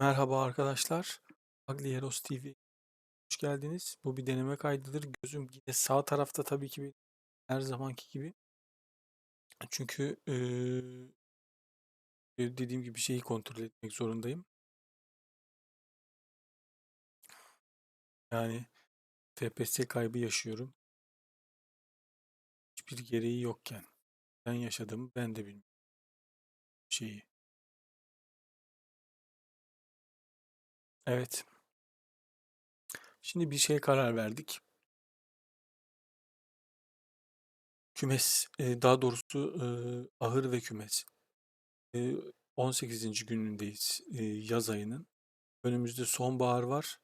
Merhaba arkadaşlar. Aglieros TV. Hoş geldiniz. Bu bir deneme kaydıdır. Gözüm yine sağ tarafta tabii ki her zamanki gibi. Çünkü eee, dediğim gibi şeyi kontrol etmek zorundayım. Yani FPS kaybı yaşıyorum. Hiçbir gereği yokken. Ben yaşadığımı ben de bilmiyorum şeyi. Evet. Şimdi bir şeye karar verdik. Kümes, daha doğrusu ahır ve kümes. Eee, 18. günündeyiz yaz ayının. Önümüzde sonbahar var.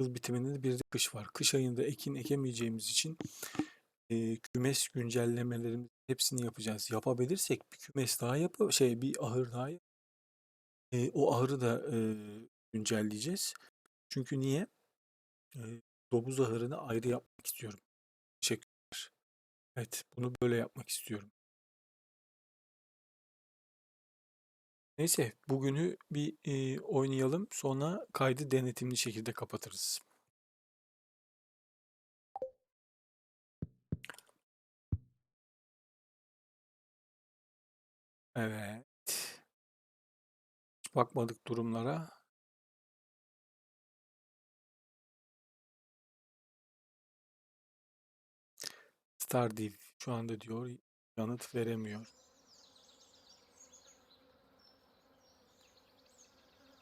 Yıl bitiminde de bir de kış var. Kış ayında ekin ekemeyeceğimiz için kümes güncellemelerimiz hepsini yapacağız. Yapabilirsek bir kümes daha yap şey bir ahır daha yap. Eee, o ahırı da eee, güncelleyeceğiz. Çünkü niye? Eee, domuz ahırını ayrı yapmak istiyorum. Teşekkürler. Evet, bunu böyle yapmak istiyorum. Neyse, bugünü bir eee, oynayalım. Sonra kaydı denetimli şekilde kapatırız. Evet. Hiç bakmadık durumlara. Stardew şu anda diyor yanıt veremiyor.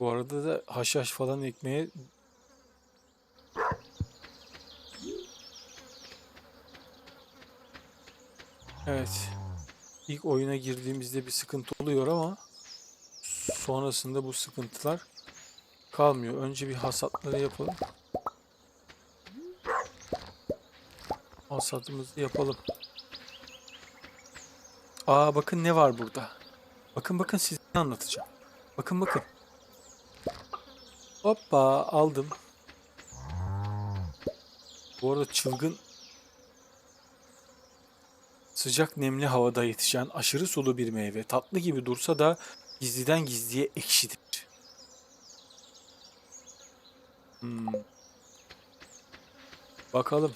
Bu arada da haşhaş falan ekmeye Evet. İlk oyuna girdiğimizde bir sıkıntı oluyor ama sonrasında bu sıkıntılar kalmıyor. Önce bir hasatları yapalım. Hasatımızı yapalım. Aa bakın ne var burada. Bakın bakın size anlatacağım. Bakın bakın. Hoppa aldım. Bu arada çılgın sıcak nemli havada yetişen aşırı sulu bir meyve. Tatlı gibi dursa da gizliden gizliye ekşidir. Hmm. Bakalım.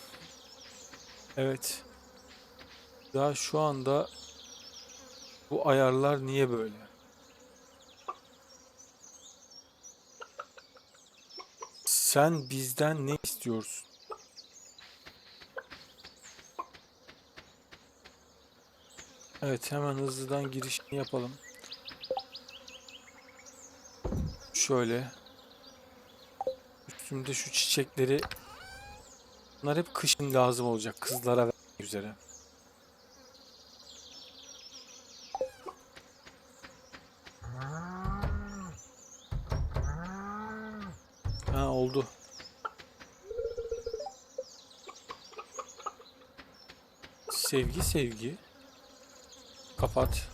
Evet. Daha şu anda bu ayarlar niye böyle? Sen bizden ne istiyorsun? Evet hemen hızlıdan girişini yapalım. Şöyle. Üstümde şu çiçekleri Bunlar hep kışın lazım olacak kızlara vermek üzere. Ha oldu. Sevgi sevgi. Kapat.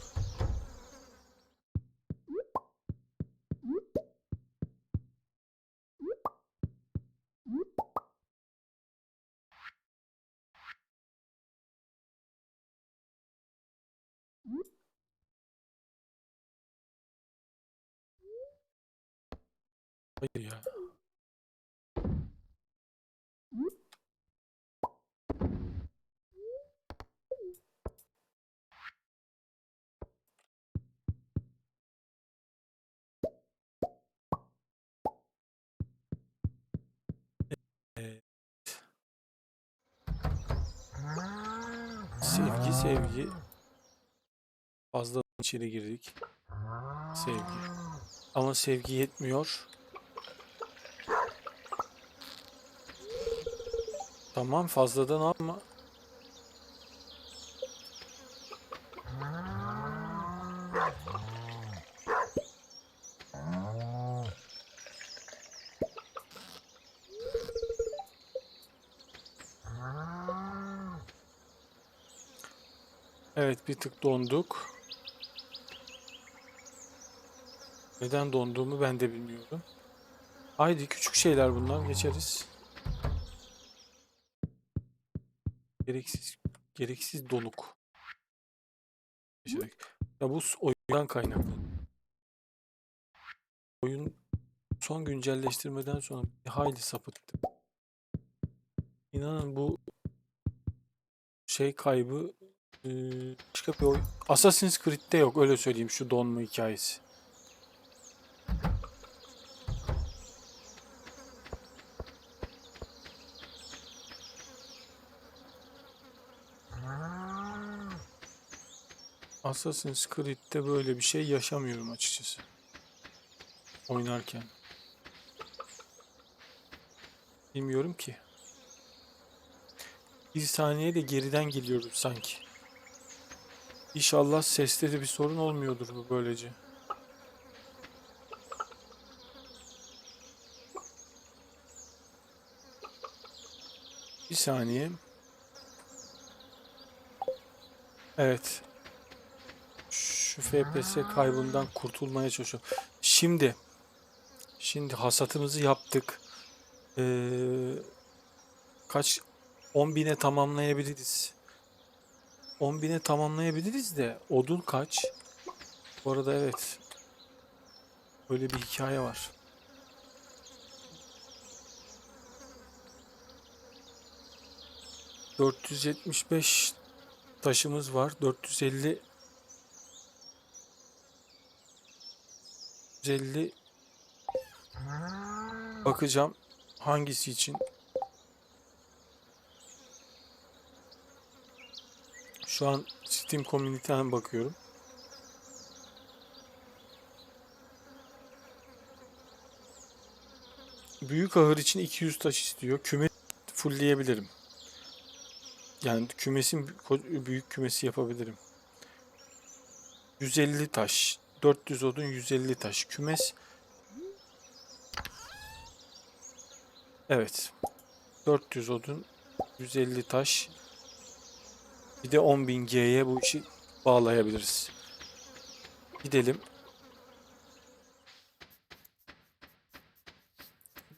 Sevgi sevgi. Fazla içeri girdik. Sevgi. Ama sevgi yetmiyor. Tamam fazladan alma. Evet bir tık donduk. Neden donduğumu ben de bilmiyorum. Haydi küçük şeyler bunlar geçeriz. Gereksiz gereksiz donuk. Ya bu oyundan kaynaklı. Oyun son güncelleştirmeden sonra bir hayli sapıttı. İnanın bu şey kaybı eee, başka bir oyun. Assassin's Creed'de yok öyle söyleyeyim şu donma hikayesi. Assassin's Creed'de böyle bir şey yaşamıyorum açıkçası. Oynarken. Bilmiyorum ki. Bir saniyede geriden geliyorum sanki. İnşallah seste de bir sorun olmuyordur bu böylece. Bir saniye. Evet. Şu FPS kaybından kurtulmaya çalışıyorum. Şimdi. Şimdi hasatımızı yaptık. Ee, kaç 10.000'e tamamlayabiliriz. 10.000'e tamamlayabiliriz de odun kaç? Bu arada evet. Böyle bir hikaye var. ...475 taşımız var. 450 150 bakacağım hangisi için Şu an Steam Community'den bakıyorum. Büyük ahır için 200 taş istiyor. Küme fullleyebilirim. Yani kümesin büyük kümesi yapabilirim. 150 taş. 400 odun 150 taş. Kümes Evet. 400 odun 150 taş. Bir de 10.000 G'ye bu işi bağlayabiliriz. Gidelim.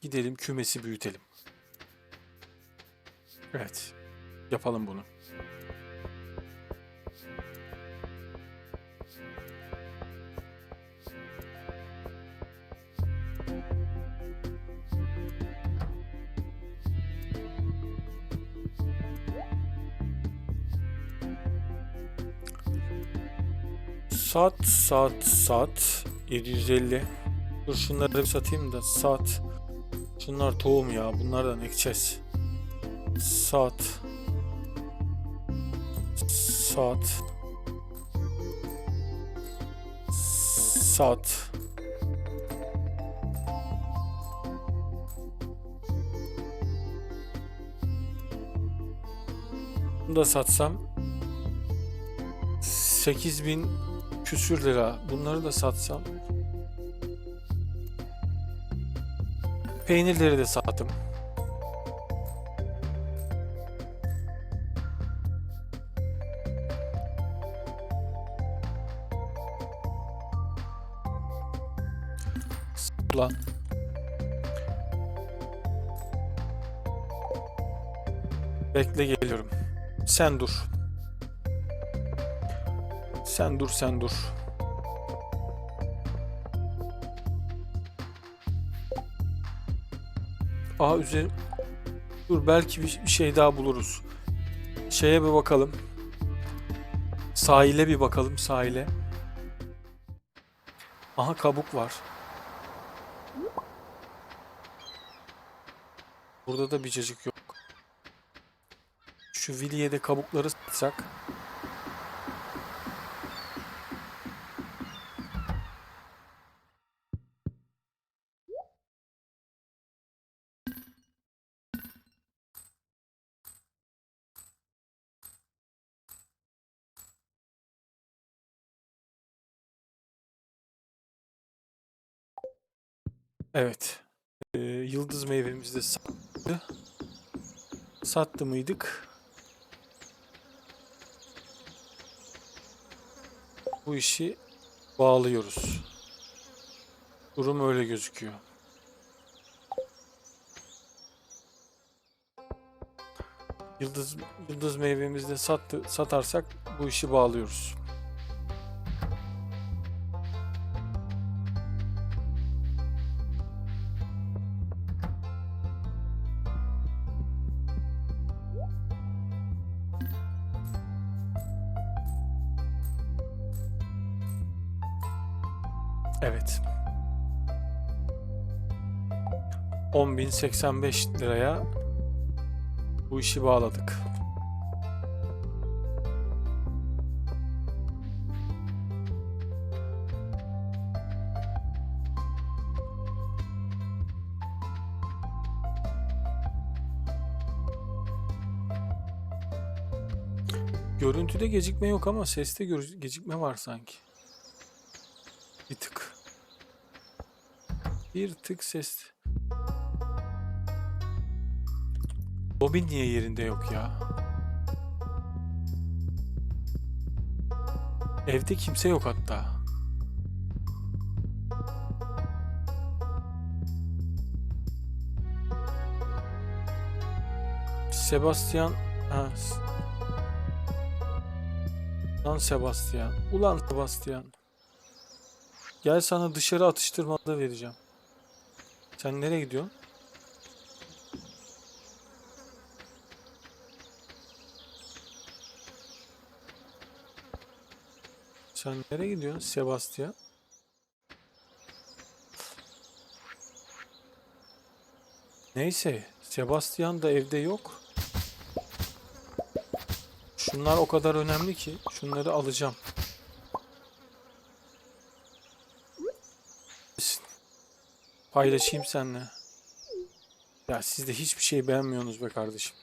Gidelim kümesi büyütelim. Evet. Yapalım bunu. Saat, saat, saat 750. Dur şunları bir satayım da saat. Şunlar tohum ya. Bunlardan ekeceğiz. Saat. Saat. Saat. Bunu da satsam 8000 küsür lira. Bunları da satsam. Peynirleri de sattım. Ulan. Bekle geliyorum. Sen dur. Sen dur sen dur. Aa üzerim. Dur belki bir şey daha buluruz. Şeye bir bakalım. Sahile bir bakalım sahile. Aha kabuk var. Burada da bir cacık yok. Şu Villi'ye de kabukları satsak. Evet. Ee, yıldız meyvemizi de sattı. Sattı mıydık? Bu işi bağlıyoruz. Durum öyle gözüküyor. Yıldız yıldız meyvemizi de sattı, satarsak bu işi bağlıyoruz. 10.085 liraya bu işi bağladık. Görüntüde gecikme yok ama seste gecikme var sanki. Bir tık. Bir tık ses. Robin niye yerinde yok ya? Evde kimse yok hatta. Sebastian ha, Lan Sebastian. Ulan Sebastian. Gel sana dışarı atıştırmalığı vereceğim. Sen nereye gidiyorsun? Sen nereye gidiyorsun Sebastian? Neyse, Sebastian da evde yok. Şunlar o kadar önemli ki şunları alacağım. Paylaşayım seninle. Ya siz de hiçbir şey beğenmiyorsunuz be kardeşim.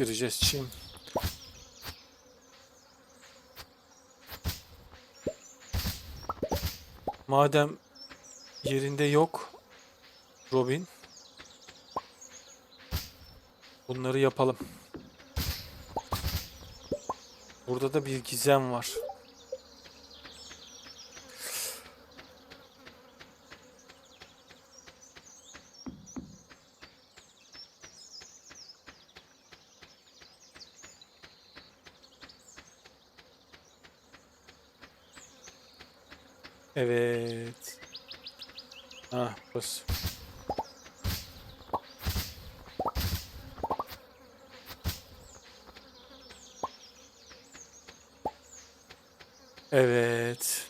Yetiştireceğiz çim. Madem yerinde yok Robin. Bunları yapalım. Burada da bir gizem var. Evet. Ha, burası. Evet.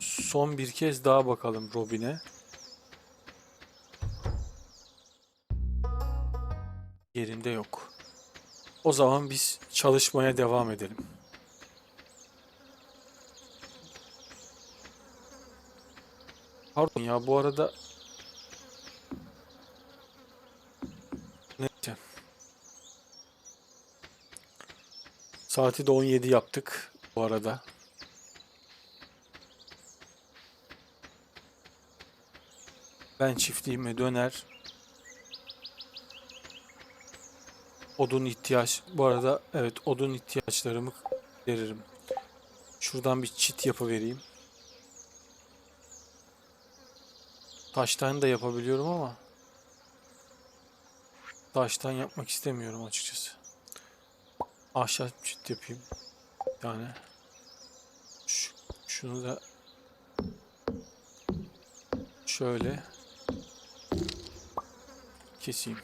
Son bir kez daha bakalım Robin'e. Yerinde yok. O zaman biz çalışmaya devam edelim. Pardon ya bu arada Neyse. Saati de 17 yaptık bu arada. Ben çiftliğime döner. Odun ihtiyaç. Bu arada evet odun ihtiyaçlarımı veririm. Şuradan bir çit yapıvereyim. Taştan da yapabiliyorum ama taştan yapmak istemiyorum açıkçası. Ahşap çit yapayım. Bir tane. Şu, şunu da şöyle keseyim.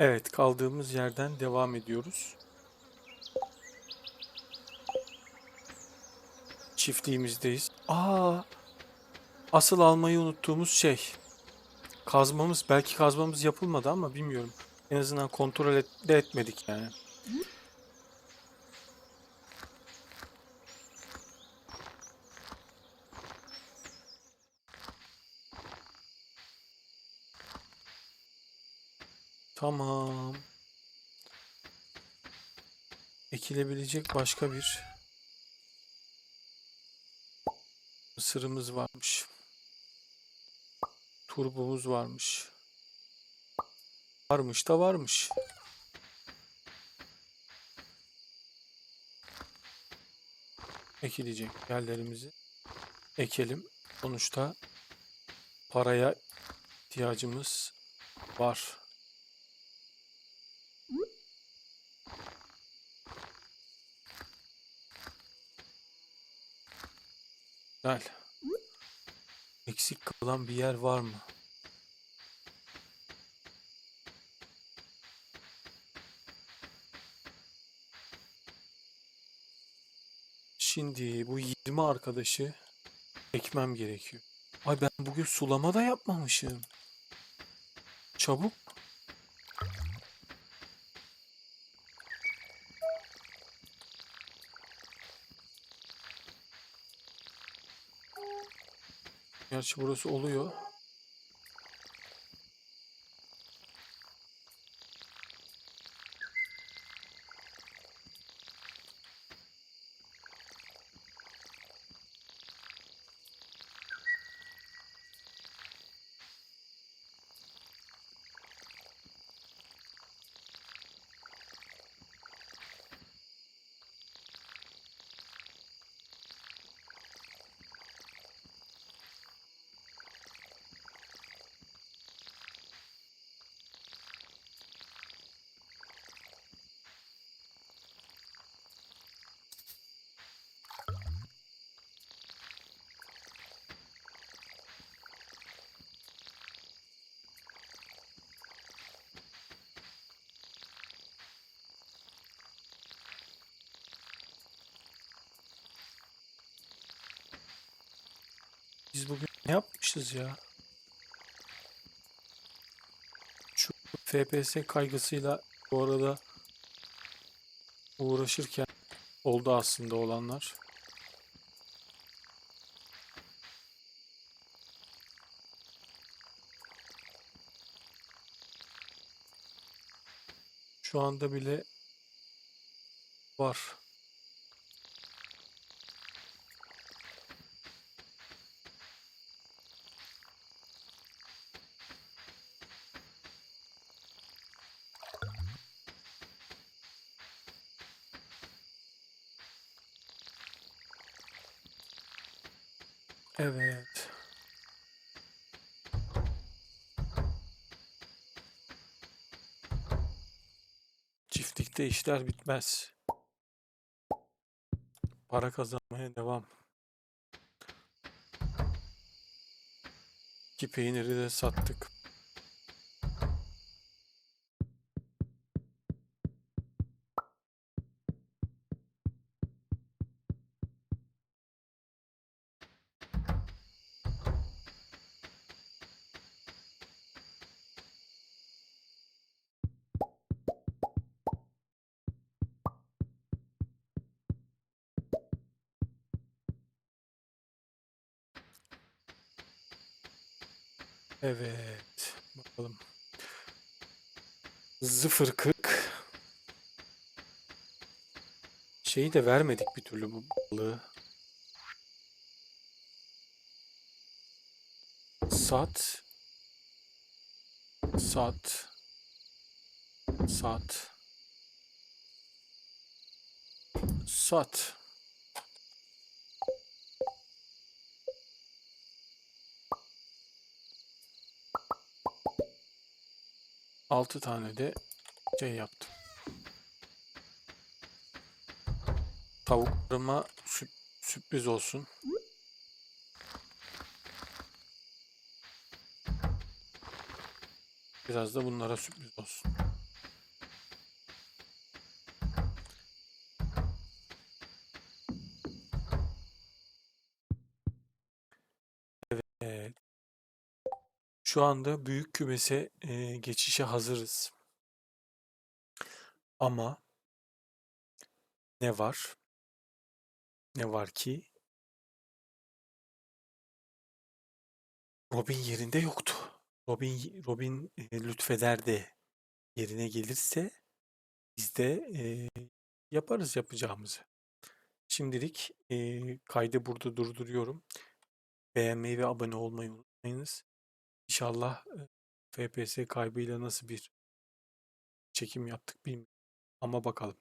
Evet, kaldığımız yerden devam ediyoruz. Çiftliğimizdeyiz. Aa, asıl almayı unuttuğumuz şey. Kazmamız, belki kazmamız yapılmadı ama bilmiyorum. En azından kontrol et, de etmedik yani. Tamam. Ekilebilecek başka bir mısırımız varmış. Turbomuz varmış. Varmış da varmış. Ekilecek yerlerimizi ekelim. Sonuçta paraya ihtiyacımız var. Güzel. Eksik kalan bir yer var mı? Şimdi bu 20 arkadaşı ekmem gerekiyor. Ay ben bugün sulama da yapmamışım. Çabuk. Gerçi burası oluyor. Biz bugün ne yapmışız ya? Şu FPS kaygısıyla bu arada uğraşırken oldu aslında olanlar. Şu anda bile var. Evet. Çiftlikte işler bitmez. Para kazanmaya devam. İki peyniri de sattık. Evet. Bakalım. 0.40 Şeyi de vermedik bir türlü bu balığı. Sat. Sat. Sat. Sat. Altı tane de şey yaptım. Tavuklarıma sürp- sürpriz olsun. Biraz da bunlara sürpriz olsun. Şu anda büyük kümese e, geçişe hazırız. Ama ne var? Ne var ki? Robin yerinde yoktu. Robin Robin e, lütfederdi. yerine gelirse biz de eee, yaparız yapacağımızı. Şimdilik eee, kaydı burada durduruyorum. Beğenmeyi ve abone olmayı unutmayınız. İnşallah FPS kaybıyla nasıl bir çekim yaptık bilmiyorum. Ama bakalım.